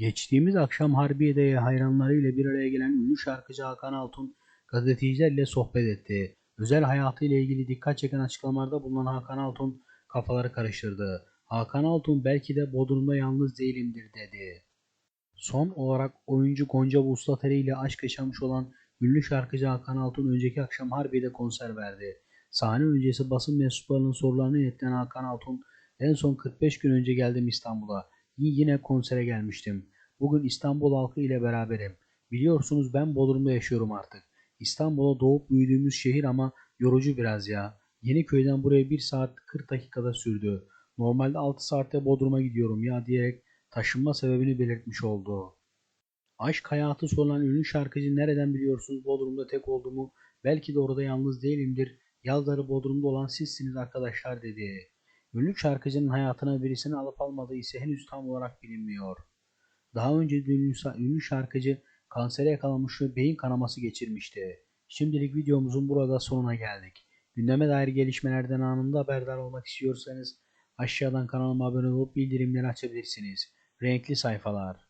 Geçtiğimiz akşam Harbiye'de hayranlarıyla bir araya gelen ünlü şarkıcı Hakan Altun gazetecilerle sohbet etti. Özel hayatıyla ilgili dikkat çeken açıklamalarda bulunan Hakan Altun kafaları karıştırdı. Hakan Altun belki de Bodrum'da yalnız değilimdir dedi. Son olarak oyuncu Gonca Vuslateri ile aşk yaşamış olan ünlü şarkıcı Hakan Altun önceki akşam Harbiye'de konser verdi. Sahne öncesi basın mensuplarının sorularını yanıtlayan Hakan Altun en son 45 gün önce geldim İstanbul'a. Yine konsere gelmiştim. Bugün İstanbul halkı ile beraberim. Biliyorsunuz ben Bodrum'da yaşıyorum artık. İstanbul'a doğup büyüdüğümüz şehir ama yorucu biraz ya. Yeniköy'den buraya 1 saat 40 dakikada sürdü. Normalde 6 saatte Bodrum'a gidiyorum ya diyerek taşınma sebebini belirtmiş oldu. Aşk hayatı sorulan ünlü şarkıcı nereden biliyorsunuz Bodrum'da tek olduğumu? Belki de orada yalnız değilimdir. Yazları Bodrum'da olan sizsiniz arkadaşlar dedi. Ünlü şarkıcının hayatına birisini alıp almadığı ise henüz tam olarak bilinmiyor. Daha önce ünlü şarkıcı kansere yakalanmış ve beyin kanaması geçirmişti. Şimdilik videomuzun burada sonuna geldik. Gündeme dair gelişmelerden anında haberdar olmak istiyorsanız aşağıdan kanalıma abone olup bildirimleri açabilirsiniz. Renkli sayfalar.